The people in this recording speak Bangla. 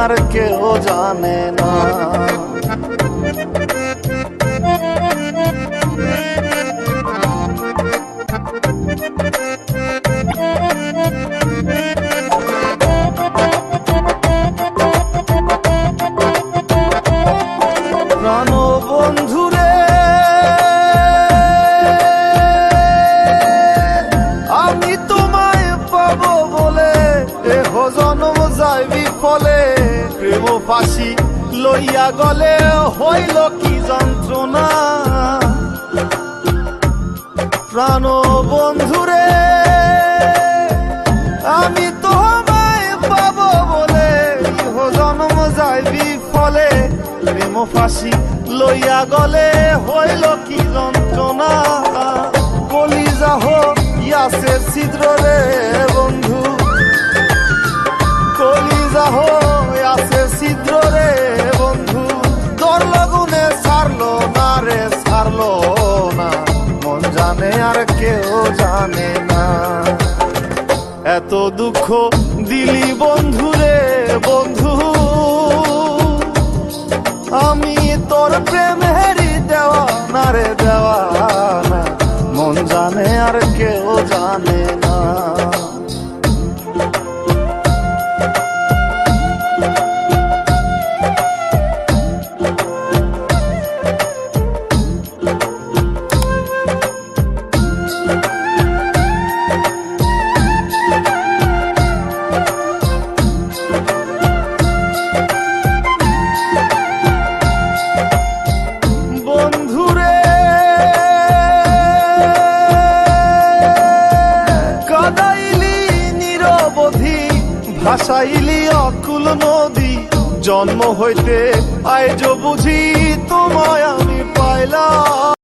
আর কেউ জানে না। প্রাণ ফাঁসি লইয়া গলে হইল কি যন্ত্রণা? প্রাণ বন্ধুরে, আমি তোমায় পাবো বলে জন্ম যায় বিফলে প্রেম ফাঁসি লইয়া গলে হইল কি যন্ত্রণা? কলি যাহ ইয়াসে ছিদ্র রে এত দুঃখ দিলি বন্ধুরে বন্ধু। ভাসাইলি অকুল নদী জন্ম হইতে আয় বুঝি তোমায় আমি পাইলাম।